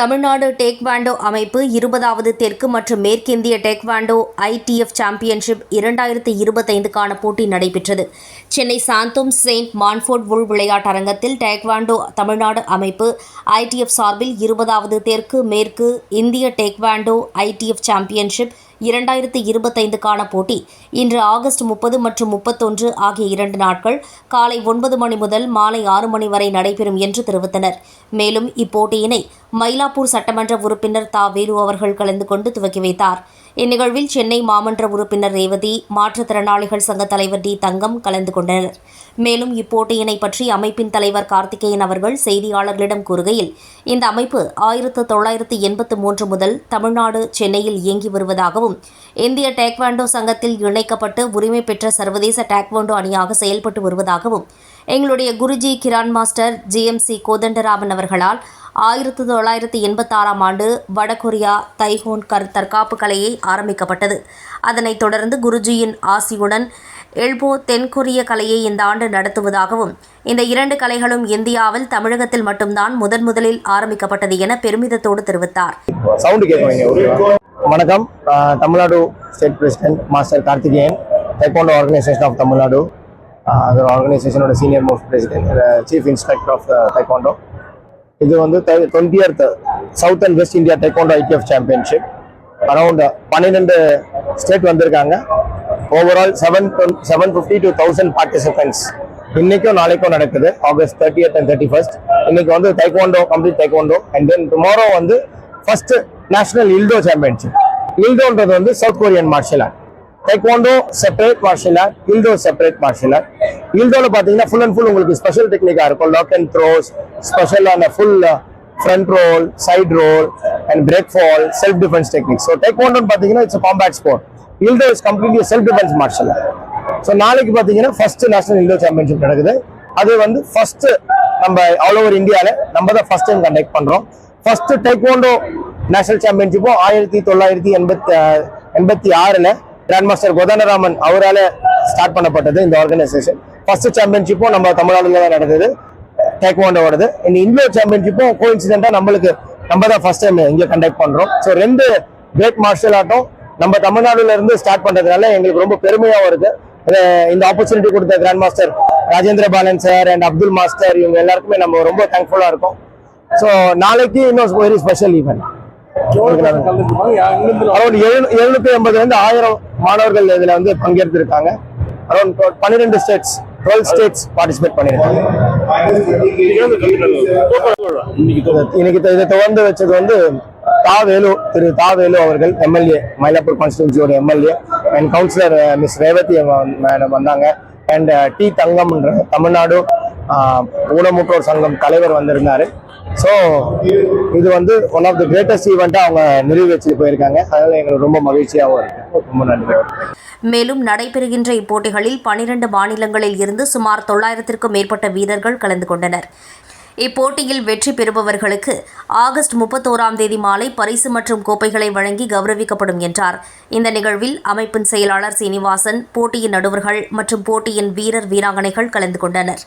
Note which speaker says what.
Speaker 1: Tamil Nadu taekwondo அமைப்பு இருபதாவது தெற்கு மற்றும் மேற்கிந்திய டேக்வாண்டோ ஐடிஎஃப் சாம்பியன்ஷிப் இரண்டாயிரத்தி இருபத்தைந்துக்கான போட்டி நடைபெற்றது. சென்னை சாந்தோம் செயின்ட் மான்ஃபோர்ட் உள் விளையாட்டரங்கத்தில் டேக்வாண்டோ தமிழ்நாடு அமைப்பு ஐடிஎஃப் சார்பில் இருபதாவது தெற்கு மேற்கு இந்திய டேக்வாண்டோ ஐடிஎஃப் சாம்பியன்ஷிப் இரண்டாயிரத்தி இருபத்தைந்துக்கான போட்டி. இன்று ஆகஸ்ட் முப்பது மற்றும் முப்பத்தொன்று ஆகிய இரண்டு நாட்கள் காலை ஒன்பது மணி முதல் மாலை ஆறு மணி வரை நடைபெறும் என்று தெரிவித்தனர். மேலும் இப்போட்டியினை மயிலாப்பூர் சட்டமன்ற உறுப்பினர் தா. வேலு அவர்கள் கலந்து கொண்டு துவக்கி வைத்தார். இந்நிகழ்வில் சென்னை மாமன்ற உறுப்பினர் ரேவதி மாற்றுத்திறனாளிகள் சங்க தலைவர் டி. தங்கம் கலந்து கொண்டனர். மேலும் இப்போட்டியினை பற்றி அமைப்பின் தலைவர் கார்த்திகேயன் அவர்கள் செய்தியாளர்களிடம் கூறுகையில் இந்த அமைப்பு ஆயிரத்து தொள்ளாயிரத்து எண்பத்து மூன்று முதல் தமிழ்நாடு சென்னையில் இயங்கி வருவதாகவும் இந்திய டேக்வாண்டோ சங்கத்தில் இணைக்கப்பட்டு உரிமை பெற்ற சர்வதேச டேக்வாண்டோ அணியாக செயல்பட்டு வருவதாகவும் எங்களுடைய Guruji grand master GMC Kothandaraman அவர்களால் ஆயிரத்தி தொள்ளாயிரத்தி எண்பத்தாறாம் ஆண்டு வடகொரியா தைஹோன் கர் தற்காப்பு கலையை ஆரம்பிக்கப்பட்டது. அதனைத் தொடர்ந்து குருஜியின் ஆசியுடன் எல்போ தென்கொரிய கலையை இந்த ஆண்டு நடத்துவதாகவும் இந்த இரண்டு கலைகளும் இந்தியாவில் தமிழகத்தில் மட்டும்தான் முதன் முதலில் ஆரம்பிக்கப்பட்டது என பெருமிதத்தோடு தெரிவித்தார்.
Speaker 2: வணக்கம். Tamil Nadu state president master Karthikeyan taekwondo organisation of Tamil Nadu அது ஆர்கனைசேஷனோட senior most president chief inspector of taekwondo இது வந்து twentieth south and west India taekwondo ITF championship around பன்னிரெண்டு ஸ்டேட் வந்திருக்காங்க. Overall seven seven fifty to thousand participants இன்னைக்கும் நாளைக்கும் நடக்குது. August thirty and thirty first இன்னைக்கு வந்து taekwondo complete taekwondo and then tomorrow வந்து ஃபர்ஸ்ட் நேஷனல் இல்டோ சாம்பியன்ஷிப் இல்டோன்றது வந்து south Korean martial art taekwondo separate martial art Ildo separate martial art இல்டோல பார்த்தீங்கன்னா full and full உங்களுக்கு ஸ்பெஷல் டெக்னிக்காக இருக்கும். Lock and throws ஸ்பெஷலான full front roll side roll and break fall self defence technique so டைக்வாண்டோன்னு பார்த்தீங்கன்னா it's combat sport Ildo is completely self defence martial art so நாளைக்கு பார்த்தீங்கன்னா first national Ildo championship நடக்குது. அது வந்து first நம்ம all over இந்தியாவில் நம்ம தான் ஃபர்ஸ்ட் டைம் கண்டக்ட் பண்ணுறோம் ஃபர்ஸ்ட் டைக்வாண்டோ நேஷனல் சாம்பியன்ஷிப்பும் ஆயிரத்தி தொள்ளாயிரத்தி எண்பத்தி எண்பத்தி ஆறுல கிராண்ட் மாஸ்டர் கோதண்டராமன் அவரால் ஸ்டார்ட் பண்ணப்பட்டது இந்த ஆர்கனைசேஷன் ஃபர்ஸ்ட் சாம்பியன்ஷிப்பும் நம்ம தமிழ்நாடுல தான் நடந்தது டேக்வாண்டோடது இந்த இந்தியோ சாம்பியன்ஷிப்பும் கோ நம்மளுக்கு நம்ம தான் ஃபர்ஸ்ட் டைம் இங்கே கண்டக்ட் பண்றோம். ஸோ ரெண்டு கிரேட் மார்ஷல் ஆர்ட்டும் நம்ம தமிழ்நாடுல இருந்து ஸ்டார்ட் பண்றதுனால எங்களுக்கு ரொம்ப பெருமையாகவும் இருக்குது இந்த ஆப்பர்ச்சுனிட்டி கொடுத்த grand master Rajendra Balan sir and Abdul master இவங்க எல்லாருக்குமே நம்ம ரொம்ப தேங்க்ஃபுல்லாக இருக்கோம். ஸோ நாளைக்கு இன்னும் வெரி ஸ்பெஷல் ஈவெண்ட் அரௌண்ட் எழுநூத்தி எண்பதுல இருந்து ஆயிரம் மாணவர்கள் இதுல வந்து பங்கேற்றிருக்காங்க. அரௌண்ட் பன்னிரெண்டு ஸ்டேட்ஸ் டுவெல் ஸ்டேட்ஸ் பார்ட்டிசிபேட் பண்ணியிருக்காங்க. இன்னைக்கு இதை- தொடர்ந்து துவந்து வச்சது வந்து தாவேலு திரு தாவேலு அவர்கள் MLA Mylapore கான்ஸ்டியூன்சியோட MLA and councillor Miss Revathi madam வந்தாங்க. அண்ட் டி தங்கம்ன்ற தமிழ்நாடு ஊனமுற்றோர் சங்கம் தலைவர் வந்திருந்தாரு. ஸோ இது வந்து ஒன் ஆஃப் த கிரேட்டஸ்ட் ஈவெண்ட்டாக அவங்க நிறைவேற்றி போயிருக்காங்க. அதனால எங்களுக்கு ரொம்ப மகிழ்ச்சியாகவும் இருக்கு. ரொம்ப நன்றி.
Speaker 1: மேலும் நடைபெறுகின்ற இப்போட்டிகளில் பனிரெண்டு மாநிலங்களில் இருந்து சுமார் தொள்ளாயிரத்திற்கும் மேற்பட்ட வீரர்கள் கலந்து கொண்டனர். இப்போட்டியில் வெற்றி பெறுபவர்களுக்கு ஆகஸ்ட் முப்பத்தோராம் தேதி மாலை பரிசு மற்றும் கோப்பைகளை வழங்கி கௌரவிக்கப்படும் என்றார். இந்த நிகழ்வில் அமைப்பின் செயலாளர் சீனிவாசன் போட்டியின் நடுவர்கள் மற்றும் போட்டியின் வீரர் வீராங்கனைகள் கலந்து கொண்டனர்.